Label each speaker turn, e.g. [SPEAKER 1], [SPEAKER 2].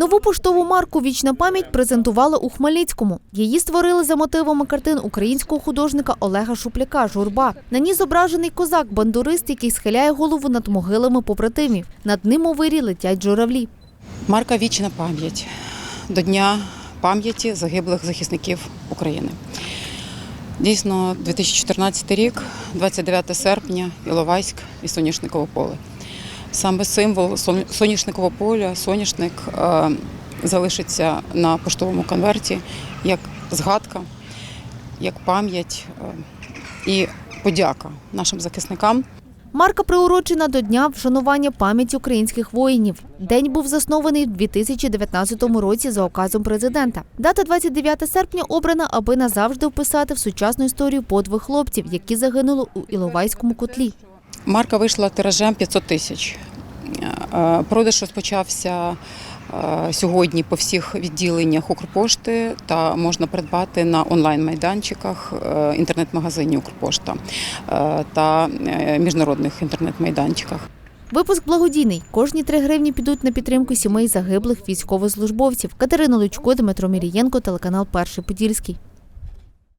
[SPEAKER 1] Нову поштову марку Вічна пам'ять презентували у Хмельницькому. Її створили за мотивами картин українського художника Олега Шупляка Журба. На ній зображений козак, бандурист, який схиляє голову над могилами побратимів. Над ним у вирі летять журавлі.
[SPEAKER 2] Марка Вічна пам'ять до Дня пам'яті загиблих захисників України. Дійсно, 2014 рік, 29 серпня, Іловайськ і Соняшникове поле. Саме символ сон- соняшникового поля, соняшник е, залишиться на поштовому конверті як згадка, як пам'ять е, і подяка нашим захисникам.
[SPEAKER 1] Марка приурочена до Дня вшанування пам'яті українських воїнів. День був заснований в 2019 році за указом президента. Дата 29 серпня обрана, аби назавжди вписати в сучасну історію подвиг хлопців, які загинули у Іловайському котлі.
[SPEAKER 2] Марка вийшла тиражем 500 тисяч. Е, Продаж розпочався е, сьогодні по всіх відділеннях Укрпошти та можна придбати на онлайн-майданчиках е, інтернет-магазині Укрпошта е, та е, міжнародних інтернет-майданчиках.
[SPEAKER 1] Випуск благодійний. Кожні три гривні підуть на підтримку сімей загиблих військовослужбовців. Катерина Лучко, Дмитро Мірієнко, телеканал Перший Подільський.